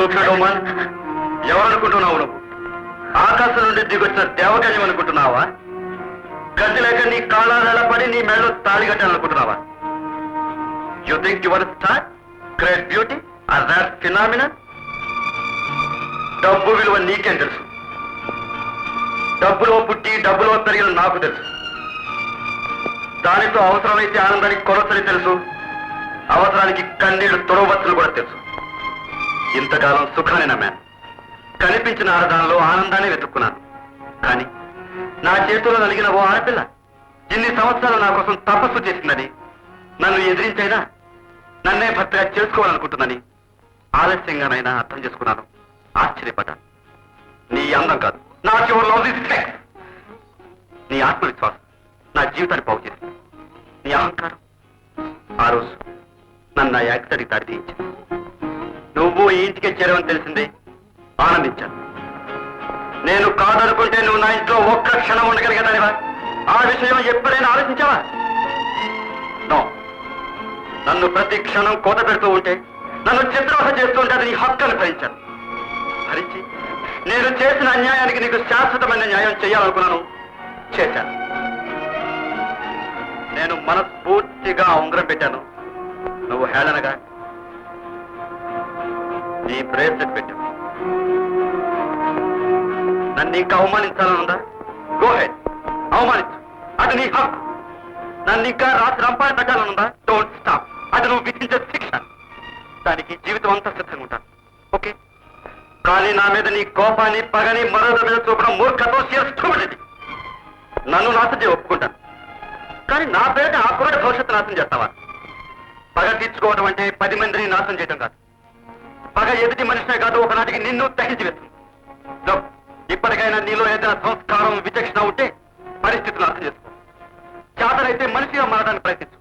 చూపిడోమన్ ఎవరనుకుంటున్నావు నువ్వు? ఆకాశం నుండి దిగొచ్చిన దేవకన్యం అనుకుంటున్నావా? గడ్డి లేక నీ కాళాల పడి నీ మెడలో తాళి కట్టాలనుకుంటున్నావా? You think your star great beauty are that phenomena డబ్బు విలువ నీకేం తెలుసు? డబ్బులో పుట్టి డబ్బులో పెరిగిన నాకు తెలుసు. దానితో అవసరమైతే ఆనందానికి కొలతని తెలుసు. అవసరానికి కన్నీళ్ళు తొడవచ్చులు కూడా తెలుసు. ఇంతకాలం సుఖాన్ని నమ్మాను. కనిపించిన ఆడదానిలో ఆనందాన్ని వెతుక్కున్నాను. కానీ నా చేతిలో నలిగిన ఓ ఆడపిల్ల ఇన్ని సంవత్సరాలు నా కోసం తపస్సు చేసిందని నన్ను ఎదిరించైనా నన్నే భర్తగా చేసుకోవాలనుకుంటుందని ఆలస్యంగానైనా అర్థం చేసుకున్నాను. ఆశ్చర్యపడ్డాను. నీ అందం కాదు. నా చివరిలో నీ ఆత్మవిశ్వాసం నా జీవితాన్ని బాగు చేసింది. నీ అహంకారం ఆ రోజు నన్ను నా యాక్సిడెంట్కి దాడి తీయించింది. నువ్వు ఈ ఇంటికి చేరవని తెలిసింది. ఆనందించాను. నేను కాదనుకుంటే నువ్వు నా ఇంట్లో ఒక్క క్షణం ఉండగలిగేదానివా ఆ విషయం ఎప్పుడైనా ఆలోచించావా? నో. నన్ను ప్రతి క్షణం కోత పెడుతూ ఉంటే నన్ను చిత్రవహ చేస్తూ ఉంటే అది నీ హక్కును భరించాను భరించి నేను చేసిన అన్యాయానికి నీకు శాశ్వతమైన న్యాయం చేయాలనుకున్నాను. చేశాను. నేను మనస్ఫూర్తిగా ఉంగరం పెట్టాను. నువ్వు హేళనగా నీ బ్రేస్లెట్ పెట్టు. నన్ను ఇంకా అవమానించాలనుందా గో హెడ్ అవమానించు. అది నీ హక్కు. నన్ను ఇంకా రాత్రి రంపాన్ని పెట్టాలనుందా డోంట్ స్టాప్ అది నువ్వు విధించే శిక్ష. దానికి జీవితం అంతా సిద్ధంగా ఉంటాను ఓకే కానీ నా మీద నీ కోపాన్ని పగని మరొక మీద చూపడం మూర్ఖతో చేస్తుంది నన్ను నాశనం చేయ ఒప్పుకుంటాను. కానీ నా పేట ఆ కూడా భవిష్యత్తు నాశనం చేస్తావా? పగ తీర్చుకోవడం అంటే పది మందిని నాశనం చేయడం కాదు. ఎదుటి మనిషినే కాదు ఒకనాటికి నిన్ను తగ్గించి వేస్తుంది. ఇప్పటికైనా నీలో ఏదైనా సంస్కారం విచక్షణ ఉంటే పరిస్థితులు అర్థం చేసుకో. చేతనైతే మనిషిగా మారడానికి ప్రయత్నించు.